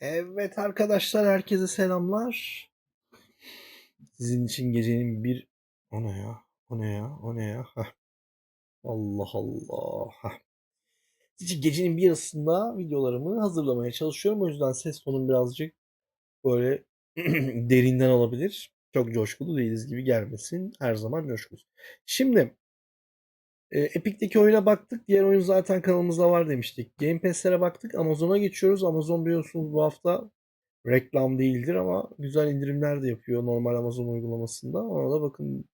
Evet arkadaşlar herkese selamlar. Sizin için gecenin bir... O ne ya? O ne ya? O ne ya? Heh. Allah Allah. Heh. Sizin gecenin bir yarısında videolarımı hazırlamaya çalışıyorum. O yüzden ses tonum birazcık böyle derinden olabilir. Çok coşkulu değiliz gibi gelmesin. Her zaman coşkuluyuz. Şimdi e, Epic'teki oyuna baktık. Diğer oyun zaten kanalımızda var demiştik. Game Pass'lere baktık. Amazon'a geçiyoruz. Amazon biliyorsunuz bu hafta reklam değildir ama güzel indirimler de yapıyor normal Amazon uygulamasında. Ona da bakın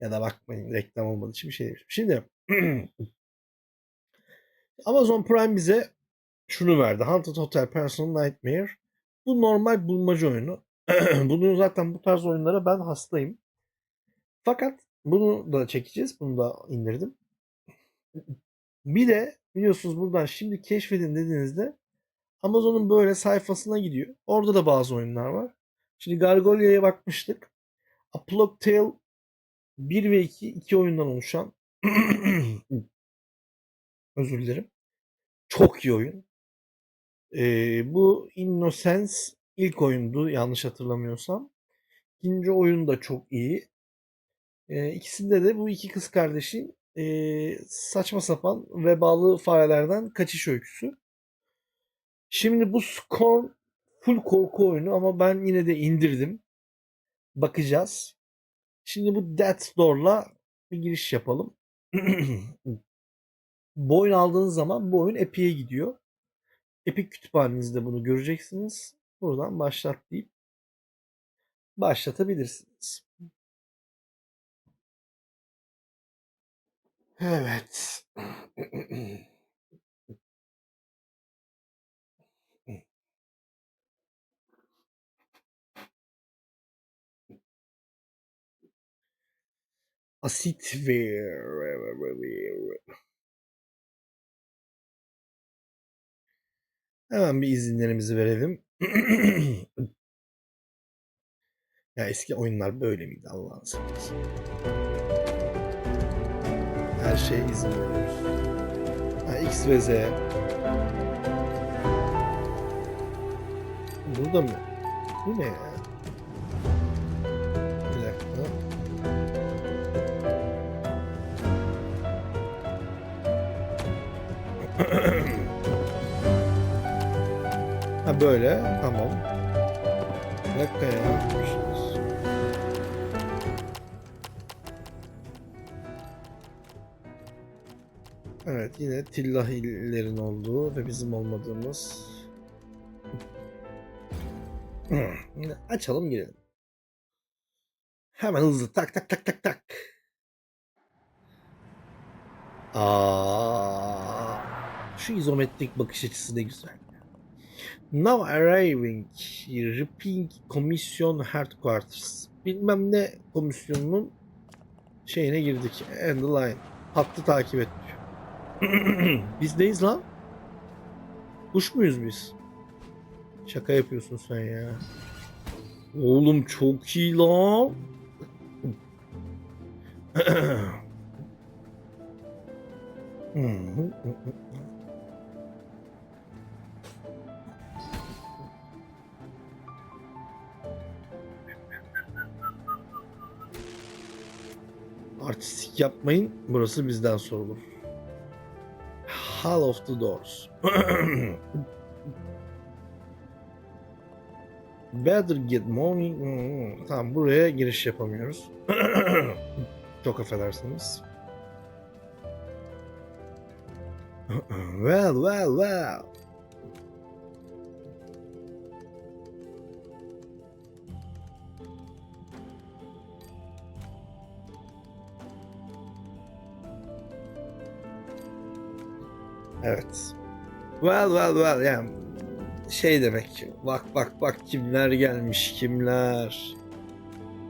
ya da bakmayın reklam olmadığı için bir şey demiştim. Şimdi Amazon Prime bize şunu verdi. Haunted Hotel Personal Nightmare. Bu normal bulmaca oyunu. Bunu zaten bu tarz oyunlara ben hastayım. Fakat bunu da çekeceğiz. Bunu da indirdim. Bir de biliyorsunuz buradan şimdi keşfedin dediğinizde Amazon'un böyle sayfasına gidiyor. Orada da bazı oyunlar var. Şimdi Gargolia'ya bakmıştık. A Plague Tale 1 ve 2 iki oyundan oluşan özür dilerim. Çok iyi oyun. Ee, bu Innocence ilk oyundu yanlış hatırlamıyorsam. İkinci oyun da çok iyi. Ee, ikisinde de bu iki kız kardeşin ee, saçma sapan vebalı farelerden kaçış öyküsü. Şimdi bu Scorn full korku oyunu ama ben yine de indirdim. Bakacağız. Şimdi bu Death Door'la bir giriş yapalım. bu oyun aldığınız zaman bu oyun Epic'e gidiyor. Epic kütüphanenizde bunu göreceksiniz. Buradan başlat deyip başlatabilirsiniz. Evet. Asit ver. Hemen bir izinlerimizi verelim. ya eski oyunlar böyle miydi Allah'ın seversen? Her şeye izin veriyoruz. Ha, X ve Z. Burada mı? Bu ne ya? Bir dakika. Ha böyle. Tamam. Bir dakika ya. Evet yine Tillahilerin olduğu ve bizim olmadığımız Yine açalım girelim. Hemen hızlı tak tak tak tak tak. Aa, şu izometrik bakış açısı ne güzel. Now arriving Ripping Commission Headquarters. Bilmem ne komisyonunun şeyine girdik. End line. Hattı takip et diyor. Bizdeyiz lan. Kuş muyuz biz? Şaka yapıyorsun sen ya. Oğlum çok iyi lan. Artistik yapmayın. Burası bizden sorulur. Hall of the Doors. Better get morning. Hmm, Tamam buraya giriş yapamıyoruz. Çok affedersiniz. well, well, well. Evet. Well, well, well. Yani şey demek. Bak bak bak kimler gelmiş kimler.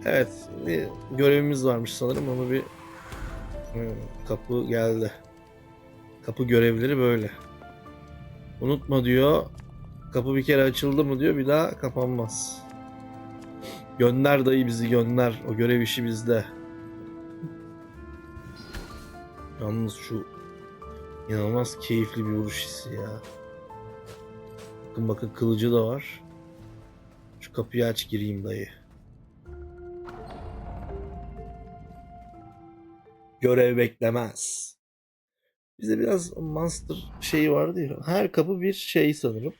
Evet bir görevimiz varmış sanırım onu bir Hmm, kapı geldi. Kapı görevleri böyle. Unutma diyor. Kapı bir kere açıldı mı diyor bir daha kapanmaz. Gönder dayı bizi gönder. O görev işi bizde. Yalnız şu inanılmaz keyifli bir vuruş hissi ya. Bakın bakın kılıcı da var. Şu kapıyı aç gireyim dayı. Görev beklemez. Bizde biraz monster şeyi vardı ya. Her kapı bir şey sanırım.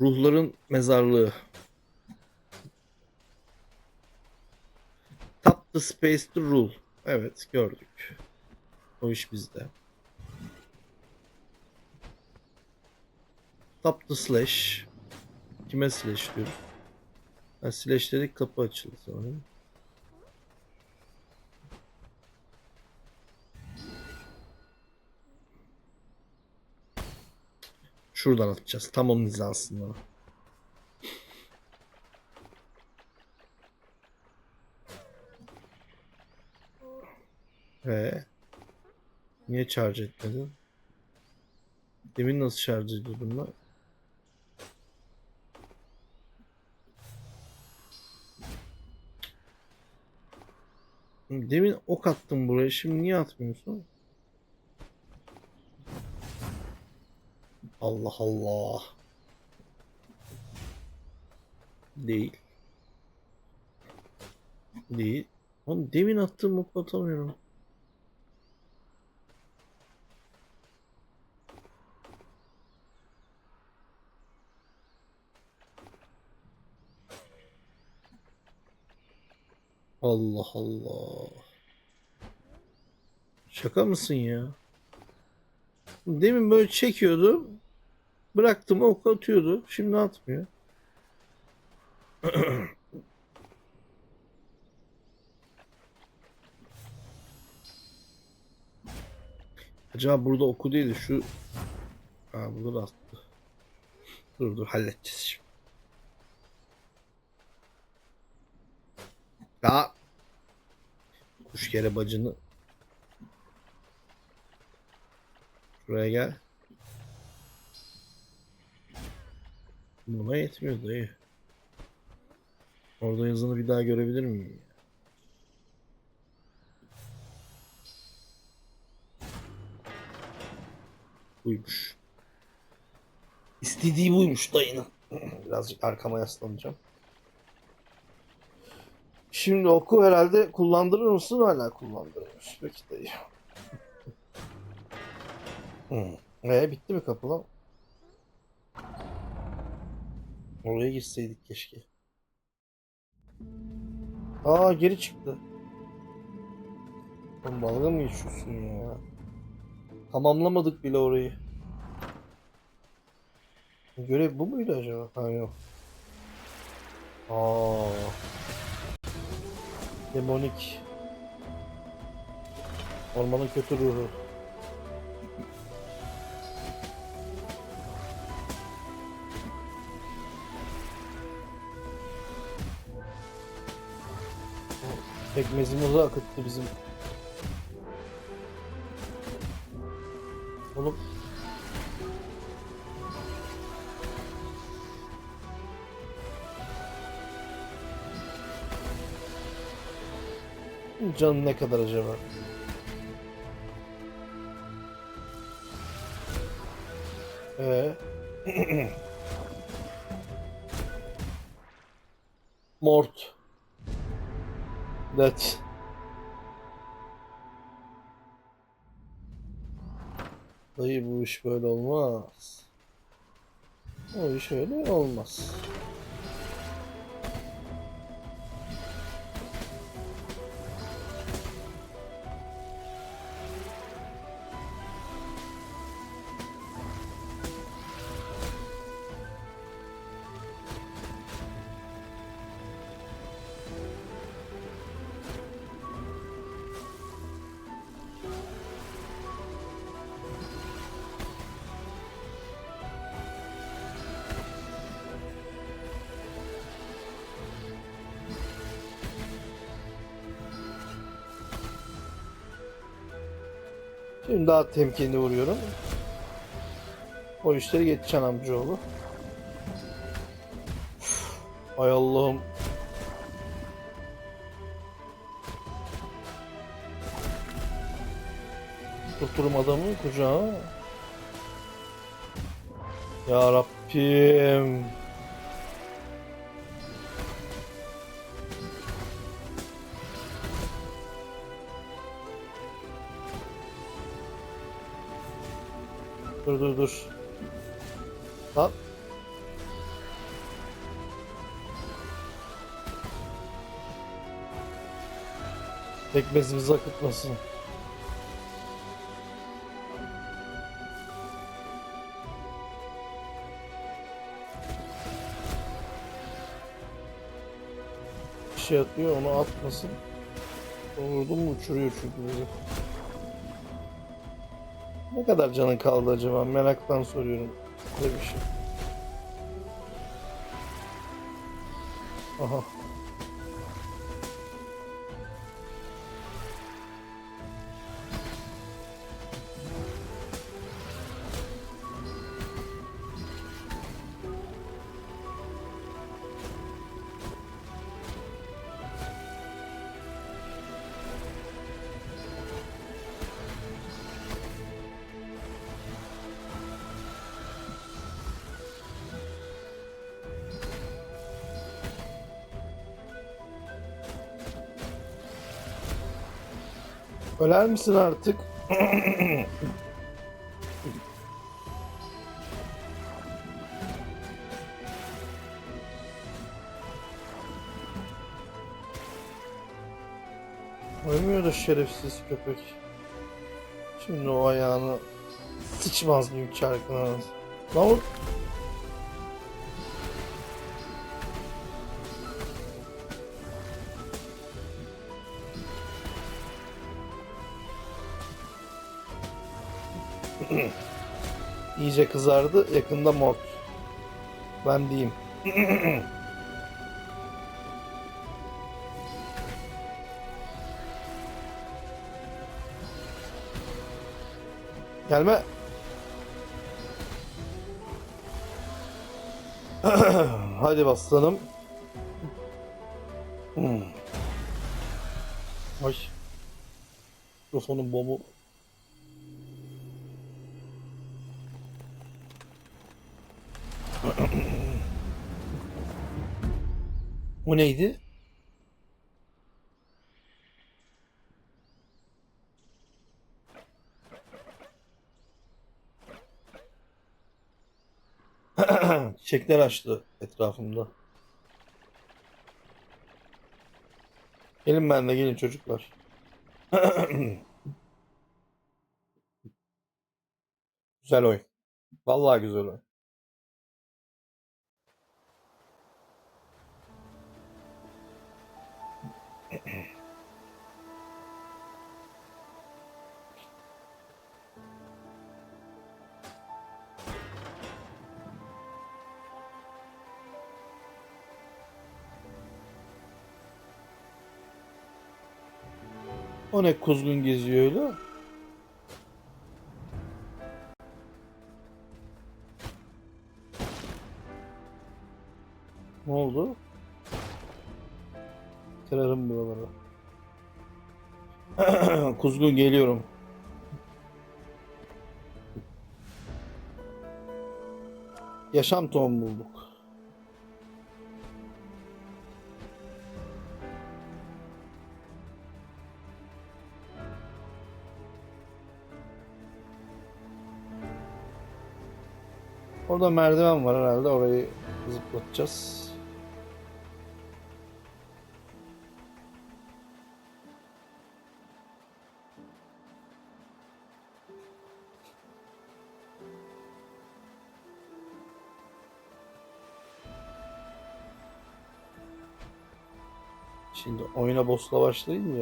Ruhların mezarlığı. Tap the space to rule. Evet gördük. O iş bizde. Tap slash. Kime slash diyoruz? Ha, slash dedik kapı açıldı sanırım. Şuradan atacağız. Tam onun hizasında. Ve niye charge etmedin? Demin nasıl charge ediyordum ben? Demin ok attım buraya. Şimdi niye atmıyorsun? Allah Allah. Değil. Değil. Oğlum demin attığım oku atamıyorum. Allah Allah. Şaka mısın ya? Demin böyle çekiyordu. Bıraktım ok atıyordu. Şimdi atmıyor. Acaba burada oku değil de şu... Ha burada da attı. Dur dur halledeceğiz şimdi. Daha kuş kere bacını Şuraya gel. Buna yetmiyor dayı. Orada yazını bir daha görebilir miyim? Buymuş. İstediği buymuş dayının. Birazcık arkama yaslanacağım. Şimdi oku herhalde kullandırır mısın? Hala kullandırmış. Peki dayı. Hı. Ee, bitti mi kapı lan? Oraya girseydik keşke. Aa geri çıktı. Oğlum dalga mı geçiyorsun ya? Tamamlamadık bile orayı. Görev bu muydu acaba? Ha yok. Aa. Demonik. Ormanın kötü ruhu. Pekmezimizi akıttı bizim. Oğlum. Canı ne kadar acaba? Ee. Mort. That. Dayı bu iş böyle olmaz. O iş öyle olmaz. Şimdi daha temkinli vuruyorum. O işleri geçeceksin amcaoğlu. Üf, Ay Allah'ım. Tuturum adamın kucağı. Ya Rab. Dur dur dur. Lan. Pekmezimizi akıtmasın. Bir şey atıyor onu atmasın. Vurdum mu uçuruyor çünkü bizi. Ne kadar canın kaldı acaba? Meraktan soruyorum. Böyle bir şey. Aha. Öler misin artık? Ölmüyor da şerefsiz köpek. Şimdi o ayağını sıçmaz büyük çarkına. Lan İyice kızardı. Yakında mort. Ben diyeyim. Gelme. Hadi baslanım. Hmm. Ay. Mikrofonun bomu. O neydi? Çiçekler açtı etrafımda. Gelin ben de gelin çocuklar. Güzel oyun. Vallahi güzel oyun. O ne kuzgun geziyor öyle? Ne oldu? Kırarım buraları. kuzgun geliyorum. Yaşam tohumu bulduk. Orada merdiven var herhalde orayı zıplatacağız. Şimdi oyuna boss'la başlayayım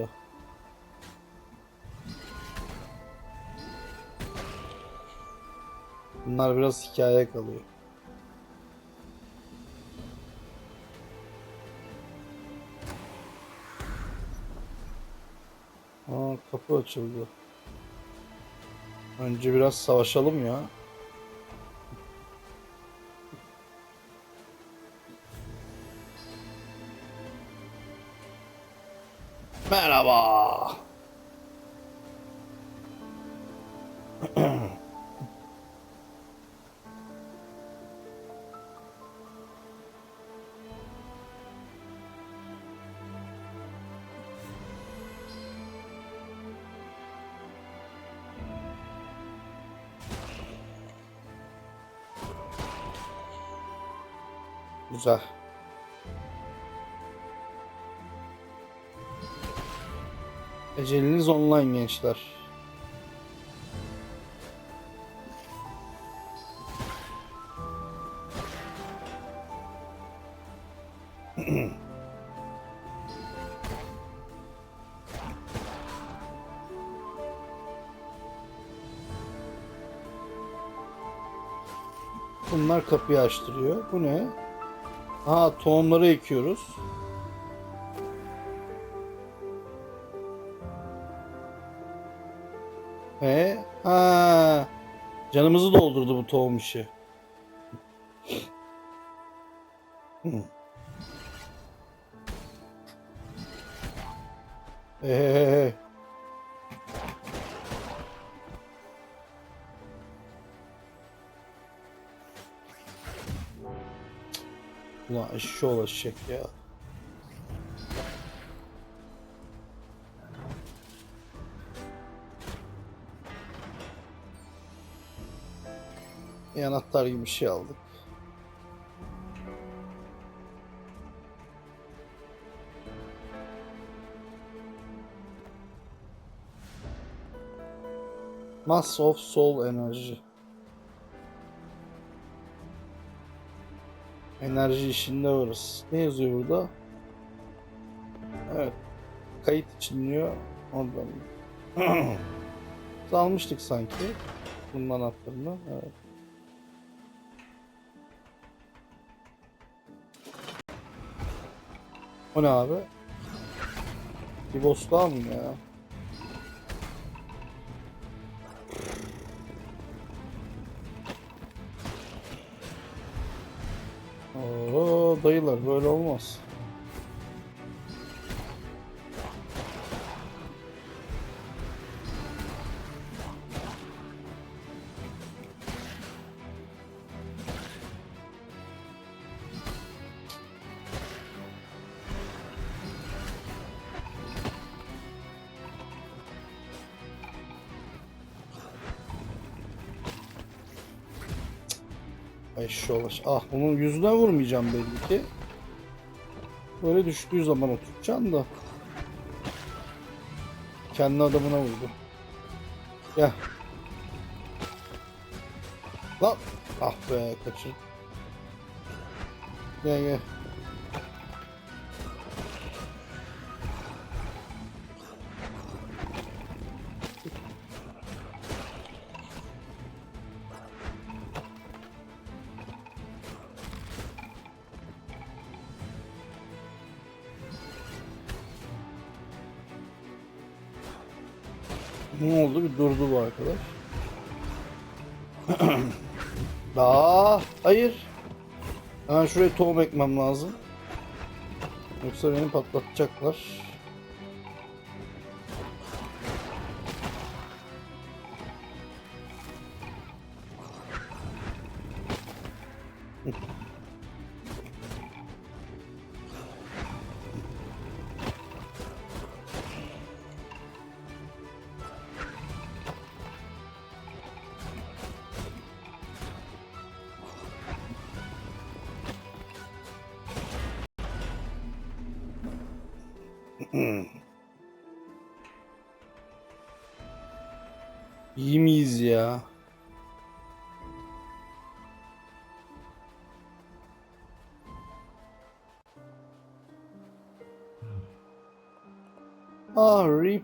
ya. Bunlar biraz hikaye kalıyor. Aa kapı açıldı. Önce biraz savaşalım ya. Merhaba. Güzel. Eceliniz online gençler. Bunlar kapıyı açtırıyor. Bu ne? Aa tohumları ekiyoruz. Ve ha canımızı doldurdu bu tohum işi. Hı. Ee, Ulan eşşoğlu ulaşacak ya. Bir gibi bir şey aldık. Mass of Soul Enerji. Enerji işinde varız. Ne yazıyor burada? Evet. Kayıt için diyor. Oradan. Almıştık sanki. Bunun anahtarını. Evet. O ne abi? Bir boss daha mı ya? Dayılar böyle olmaz. Ay şu ulaş. Ah onun yüzüne vurmayacağım belli ki. Böyle düştüğü zaman oturtacaksın da. Kendi adamına vurdu. Gel. Lan. Ah be kaçır. Gel gel. Aa, hayır. Hemen şuraya tohum ekmem lazım. Yoksa beni patlatacaklar.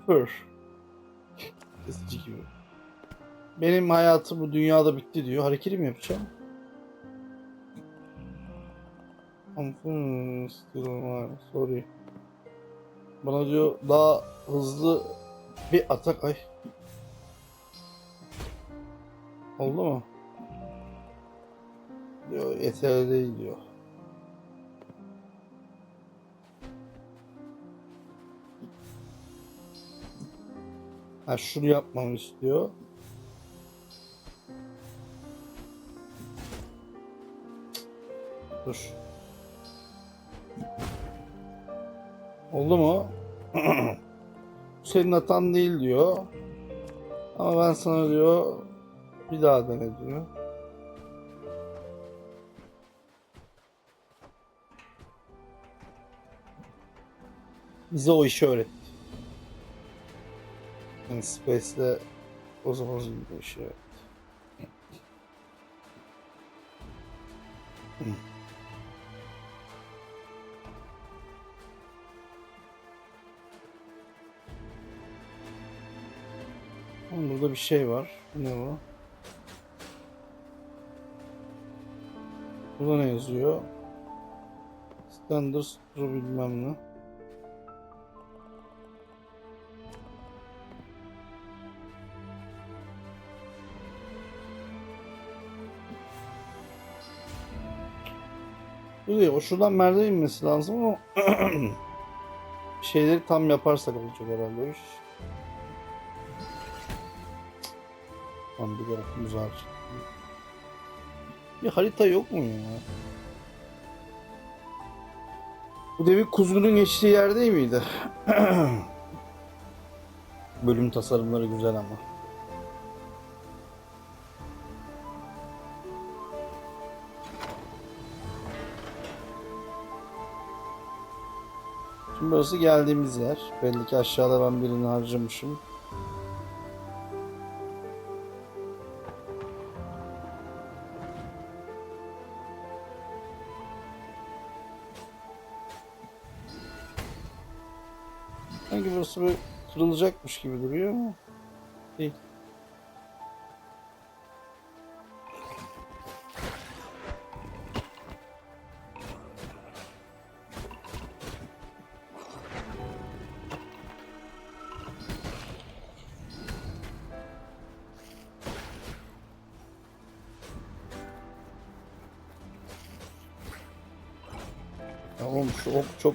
Reaper. Kesici gibi. Benim hayatım bu dünyada bitti diyor. Hareketi mi yapacağım? Hmm. Sorry. Bana diyor daha hızlı bir atak ay. Oldu mu? Diyor yeterli değil diyor. Ha şunu yapmamı istiyor. Dur. Oldu mu? Senin hatan değil diyor. Ama ben sana diyor bir daha dene diyor. Bize o işi öğret. Yani Space'de o zaman işi öğretti. Ama Burada bir şey var. Ne bu? Burada ne yazıyor? Standards Pro bilmem ne. Değil. O şuradan merdiven inmesi lazım ama şeyleri tam yaparsak olacak herhalde iş. Lan bir tarafımız var. Bir harita yok mu ya? Bu devi kuzgunun geçtiği yer değil miydi? Bölüm tasarımları güzel ama. Burası geldiğimiz yer. Belli ki aşağıda ben birini harcamışım. Sanki burası böyle kırılacakmış gibi duruyor ama değil. Oğlum şu ok çok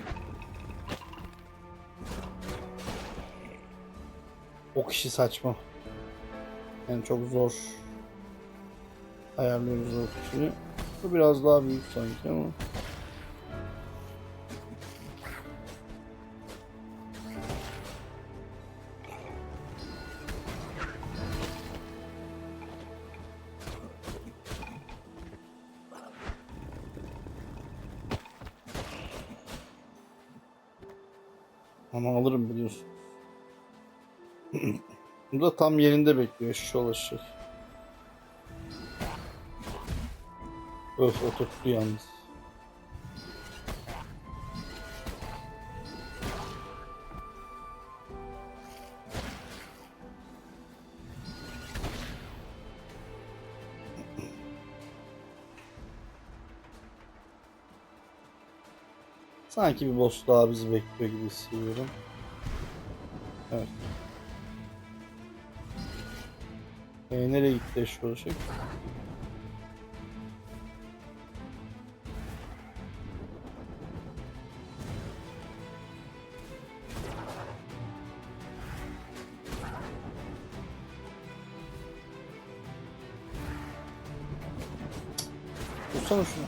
O kişi saçma. Yani çok zor ayarlıyoruz o kişiyi. Bu biraz daha büyük sanki. Ama tam yerinde bekliyor şu ulaşacak. Öf oturttu yalnız. Sanki bir boss daha bizi bekliyor gibi hissediyorum. Evet. Ee, nereye gitti eşi olacak? Tutsana şunu.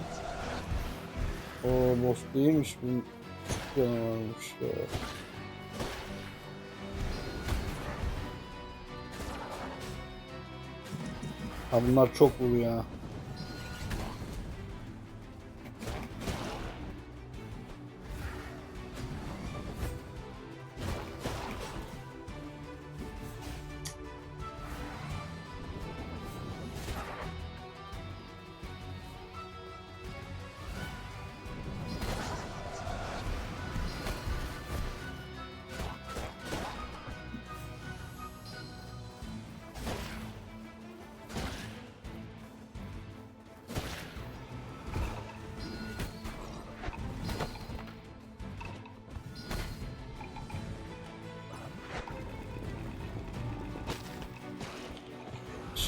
O boss değilmiş bu. Küçük canavarmış ya. Bunlar çok vuruyor ha.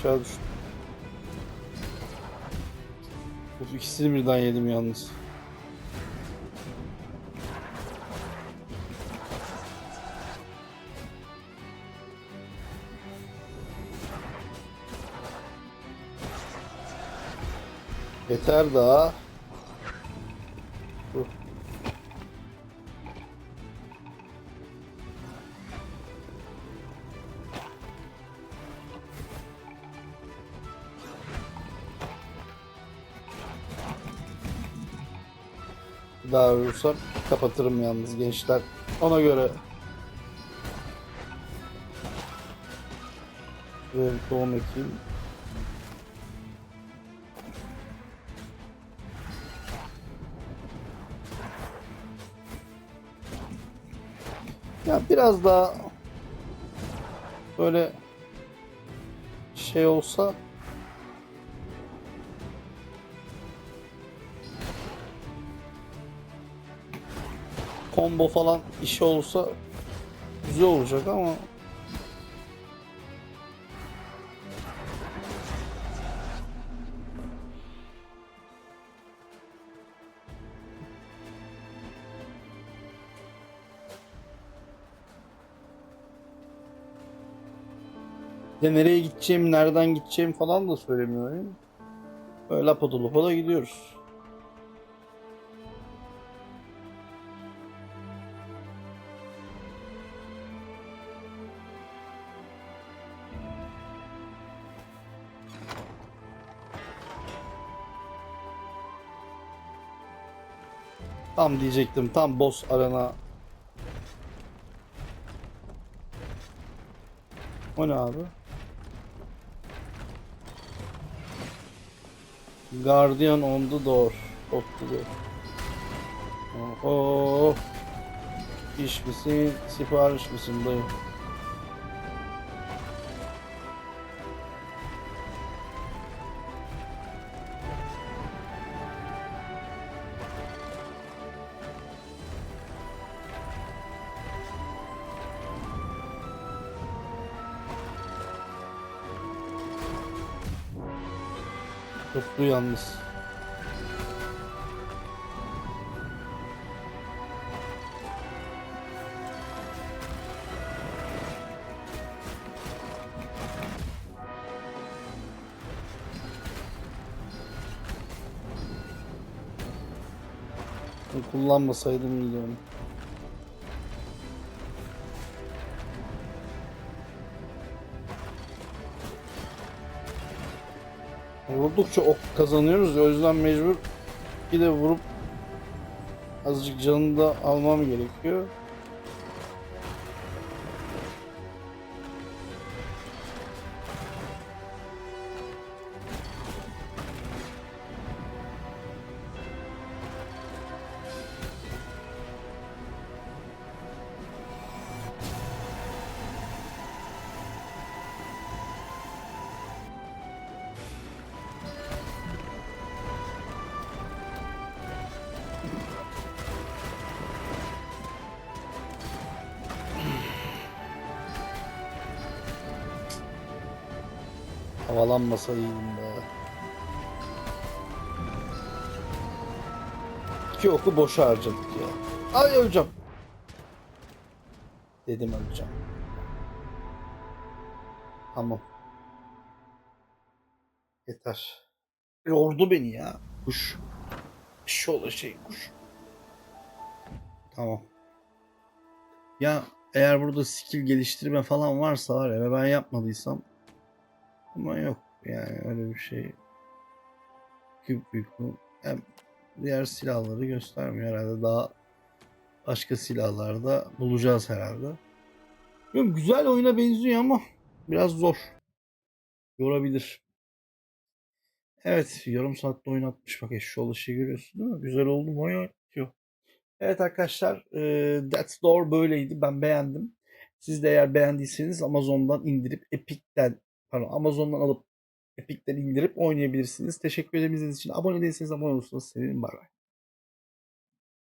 Aşağı düştüm. Of ikisini birden yedim yalnız. Yeter daha. Daha vurursam kapatırım yalnız gençler. Ona göre. Ve doğum ekeyim. Ya biraz daha böyle şey olsa combo falan işi olsa güzel olacak ama de nereye gideceğim, nereden gideceğim falan da söylemiyor. yani. Böyle lapada lapada gidiyoruz. Tam diyecektim. Tam boss arena. O ne abi? Guardian on the door. Of the door. Oho. İş misin? Sipariş misin dayı? Yalnız. Kullanmasaydım iyiydi onu. Vurdukça ok kazanıyoruz ya o yüzden mecbur bir de vurup azıcık canını da almam gerekiyor. İyiydim be. İki oku boşa harcadık ya. Ay öleceğim. Dedim öleceğim. Tamam. Yeter. Yordu beni ya. Kuş. Şöyle şey kuş. Tamam. Ya eğer burada skill geliştirme falan varsa var ya ben yapmadıysam ama yok yani öyle bir şey. Küp büyük bu. Hem diğer silahları göstermiyor herhalde. Daha başka silahlarda bulacağız herhalde. Bilmiyorum, güzel oyuna benziyor ama biraz zor. Yorabilir. Evet yarım saatte oynatmış bak eşya oluşı görüyorsun değil mi? Güzel oldu mu oynatıyor. Evet arkadaşlar e, That's Door böyleydi. Ben beğendim. Siz de eğer beğendiyseniz Amazon'dan indirip Epic'ten pardon Amazon'dan alıp Epic'ten indirip oynayabilirsiniz. Teşekkür ederim izlediğiniz için. Abone değilseniz abone olursanız sevinirim. Bay bay.